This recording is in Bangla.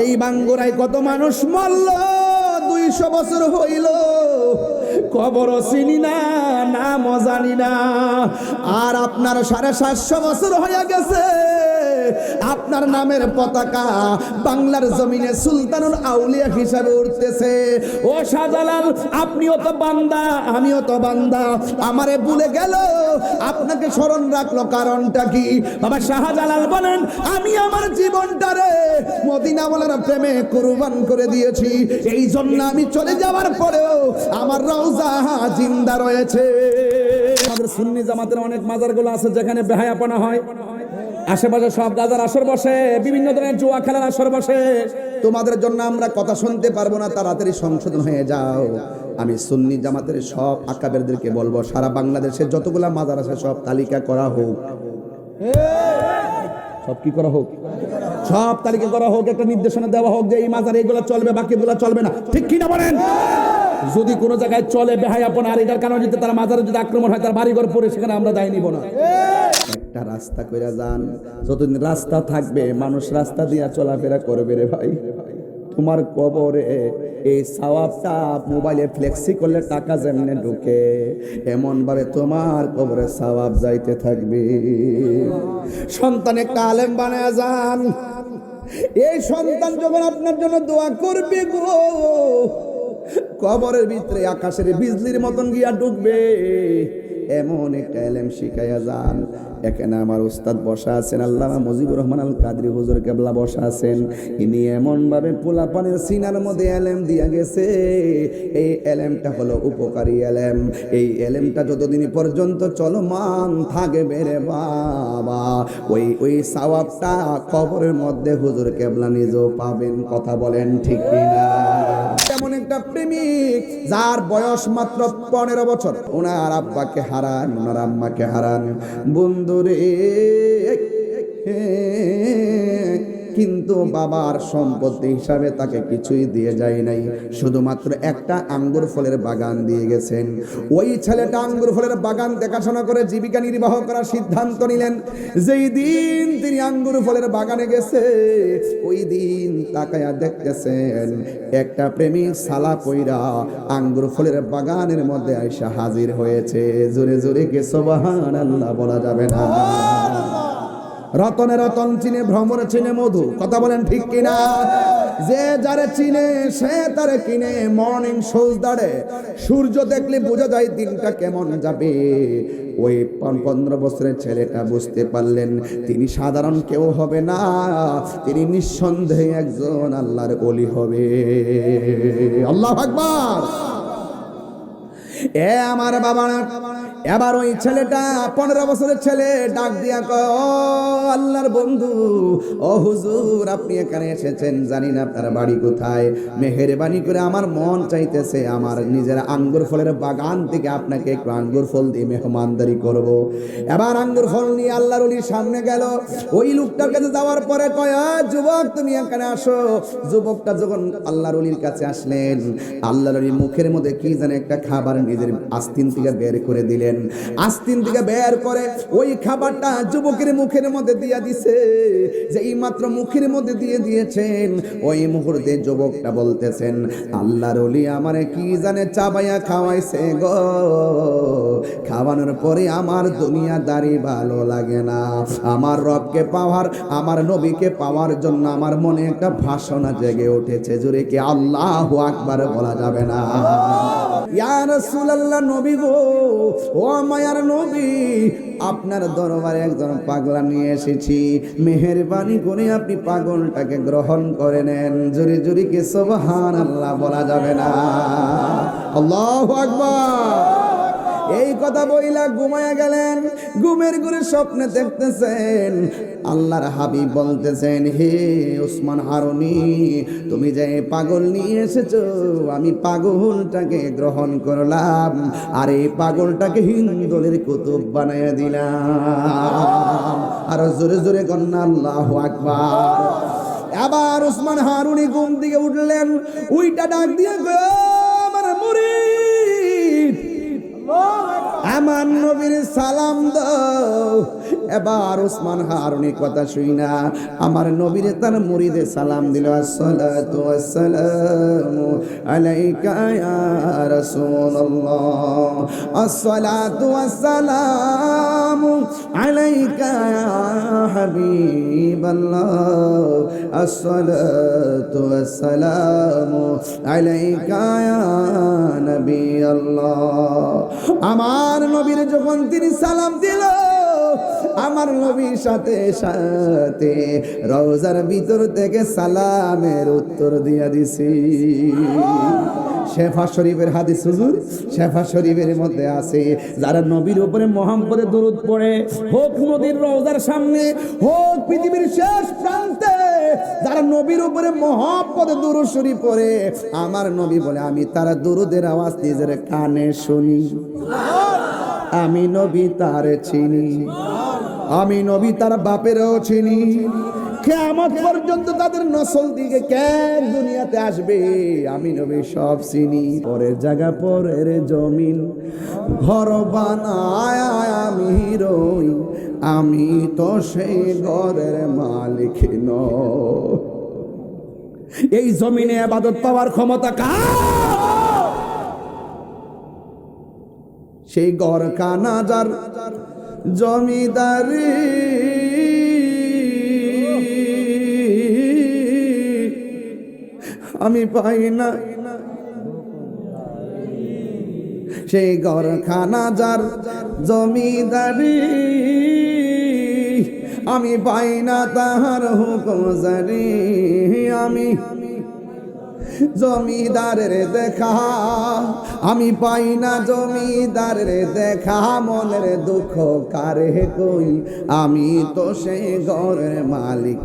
এই বাঙ্গুরায় কত মানুষ মরল, দুইশো বছর হইল। কবর চিনি না, নামও জানি না। আর আপনার সাড়ে সাতশো বছর হয়ে গেছে। আপনার নামের পতাকা বাংলার জমিনে সুলতানুল আউলিয়া হিসাবে উঠতেছে। ও শাহজালাল, আপনিও তো বান্দা, আমিও তো বান্দা। আমারে ভুলে গেল, আপনাকে স্মরণ রাখল কারণটা কি? বাবা শাহজালাল বলেন, আমি আমার জীবনটারে মদিনা বলার প্রেমে কুরবান করে দিয়েছি। এই জন্য আমি চলে যাওয়ার পরেও আমার রওজা জিন্দা রয়েছে। আমাদের সুন্নি জামাতের অনেক মাজারগুলো আছে যেখানে বেহায়াপনা হয়। আশেপাশে সব গাজার আসর বসে বিভিন্ন ধরনের জুয়া খেলার আসর বসে। তোমাদের জন্য আমরা কথা শুনতে পারব না তাড়াতাড়ি সংশোধন হয়ে যাও। আমি সুন্নি জামাতের সব আকাবেরদেরকে বলব সারা বাংলাদেশে যতগুলা মাজার আছে সব তালিকা করা হোক। সব কি করা হোক? সব তালিকা করা হোক একটা নির্দেশনা দেওয়া হোক যে এই মাজার এইগুলো চলবে বাকিগুলো চলবে না। ঠিক কি না বলেন? যদি কোনো জায়গায় চলে বেহায়াপন আর এটার কারণে যদি তারা মাজারে যদি আক্রমণ হয় তার বাড়িঘর পড়ে সেখানে আমরা দায় নিব না। একটা রাস্তা কইরা যান। যতদিন রাস্তা থাকবে, মানুষ রাস্তা দিয়া চলাফেরা করবে রে ভাই। তোমার কবরে এই সাওয়াবটা মোবাইলে ফ্লেক্সি করলে টাকা যেমনে ঢুকে এমন ভাবে তোমার কবরে সাওয়াব যাইতে থাকবে। সন্তান একটা আলেম বানায় যান। এই সন্তান যখন আপনার জন্য দোয়া করবে গো, কবরের ভিতরে আকাশের বিজলির মতন গিয়া ডুববে এমন একটা এলেম শিখাইয়া যান। এখানে আমার উস্তাদ বসা আছেন আল্লাহ মুজিবুর রহমান আল কাদরি হুজুর কেবলা বসা আছেন। ইনি এমন ভাবে পোলা পানির সিনার মধ্যে এলেম দিয়া গেছে। এই এলেমটা হলো উপকারী এলেম। এই এলেমটা যতদিন পর্যন্ত চলমান থাকে বেড়ে বাবা, ওই ওই সাওয়াবটা কবরের মধ্যে হুজুর কেবলা নিজেও পাবেন, কথা বলেন ঠিক কিনা? এমন একটা প্রেমিক যার বয়স মাত্র পনেরো বছর। ওনার আব্বাকে হারান ওনার আম্মাকে হারান। বন্ধুরে কিন্তু বাবার সম্পত্তি হিসাবে তাকে কিছুই দিয়ে যায় নাই। শুধুমাত্র একটা আঙ্গুর ফলের বাগান দিয়ে গেছেন। ওই ছেলেটা আঙ্গুর ফলের বাগান দেখাশোনা করে জীবিকা নির্বাহ করার সিদ্ধান্ত নিলেন। যেই দিন তিনি আঙ্গুর ফলের বাগানে গেছে, ওই দিন তাকায়া দেখতেছেন, একটা প্রেমিক সালা কইরা আঙ্গুর ফলের বাগানের মধ্যে আইসা হাজির হয়েছে। জোরে জোরে কে সোবাহান আল্লাহ বলা যাবে না। রতনে রতন চিনে ভ্রমর চিনে মধু। কথা বলেন ঠিক কিনা? যে যারে চিনে, সে তারে কিনে। মর্নিং সোজ দাঁড়ে। সূর্য দেখলে বোঝা যায় দিনটা কেমন যাবে। ওই পনেরো বছরের ছেলেটা বুঝতে পারলেন, তিনি সাধারণ কেউ হবে না। তিনি নিঃসন্দেহে একজন আল্লাহর অলি হবে। আল্লাহ আকবার! এ আমার বাবা এবার ওই ছেলেটা পনেরো বছরের ছেলে, ডাক দিয়া ও আল্লাহর বন্ধু, ও হুজুর, আপনি এখানে এসেছেন, জানি না আপনার বাড়ি কোথায়। মেহেরবানি করে আমার মন চাইতেছে, আমার নিজের আঙ্গুর ফলের বাগান থেকে আপনাকে একটু আঙ্গুর ফল দিয়ে মেহমানদারি করব। এবার আঙ্গুর ফল নিয়ে আল্লাহর অলির সামনে গেল। ওই লোকটার কাছে যাওয়ার পরে কয় যুবক, তুমি এখানে আসো। যুবকটা যখন আল্লাহর অলির কাছে আসলেন, আল্লাহর মুখের মধ্যে কি জানে একটা খাবার নিজের আস্তিন থেকে বের করে দিলেন। আস্তিন থেকে বের করে ওই খাবারটা যুবকের মুখের মধ্যে দিয়ে দিছে। যে এই মাত্র মুখের মধ্যে দিয়ে দিয়েছেন, ওই মুহূর্তে যুবকটা বলতেছেন, আল্লাহর অলি আমারে কি জানে চাবাইয়া খাওয়াইছে গো? খাওয়ানোর পরে আমার দুনিয়াদারি ভালো লাগে না। আমার রবকে পাওয়ার, আমার নবীকে পাওয়ার জন্য আমার মনে একটা ভাষণা জেগে উঠেছে। জুড়ে কি আল্লাহ আকবার বলা যাবে না? ইয়া রাসূলুল্লাহ নবী গো, ও মায়ার নবী, আপনার দরবারে একজন পাগলা নিয়ে এসেছি। মেহেরবানি করে আপনি পাগলটাকে গ্রহণ করে নেন। জুরি জুরি কে সুবহান আল্লাহ বলা যাবে না? আল্লাহু আকবার! এই কথা বইলা ঘুমায়া গেলেন, ঘুমের ঘুরে স্বপ্নে দেখতেছেন। আল্লাহর হাবিব বলতেছেন, হে ওসমান হারুনি, তুমি যে পাগল নিয়ে এসেছ, আমি পাগলটাকে গ্রহণ করলাম আর এই পাগলটাকে হিন্দুদের কুতুব বানাইয়া দিলাম। আর জোরে জোরে কন্যা, আল্লাহ আকবার। আবার ওসমান হারুনি ঘুম থেকে উঠলেন, উইটা ডাক দিয়ে গো আমার নবীর সালাম দাও। এবার ওসমান হারুনি কথা শুই না। আমার নবীরে তার মুরিদে সালাম দিল, আসসালাতু আসসালামু আলাইকা ইয়া রাসূলুল্লাহ। আসসালাতু আসসালামু আলাইকা ইয়া হাবিবাল্লাহ। আসসালাতু আসসালামু আলাইকা ইয়া নবী আল্লাহ আমার নবীর যখন তিনি সালাম দিল আমার নবীর সাথে সাথে রওজার ভিতর থেকে সালামের উত্তর দিয়া দিছি। শেফা শরীফের হাদিস হুজুর, শেফা শরীফের মধ্যে আছে, যারা নবীর উপরে মোহাম্মদে দরুদ পড়ে, হোক নদীর রওজার সামনে, হোক পৃথিবীর শেষ প্রান্তে, যারা নবীর উপরে মোহাম্মদে দরুদ শরীফ পড়ে, আমার নবী বলে, আমি তারা দরুদের আওয়াজ নিজের কানে শুনি। আমি নবী তার চিনি। আমি নবী তার বাপেরও চিনি। কেমন পর্যন্ত তাদের নসল দিকে কেন দুনিয়াতে আসবে, আমি নবী সব চিনি। পরের জায়গা, পরের জমিন, ঘর বানায় আমি রই। আমি তো সেই ঘরের মালিক নই। এই জমিনে আবাদত পাওয়ার ক্ষমতা কার? সেই গড় কানাজার জমিদারি। আমি পাই না। সেই গড় খানাজার জমিদারি। আমি পাই না তাহার হুকুম আমি জমিদারের দেখা। আমি পাই না জমিদারের দেখা। মনের দুঃখ কারে কই? আমি তো সেই ঘরের মালিক।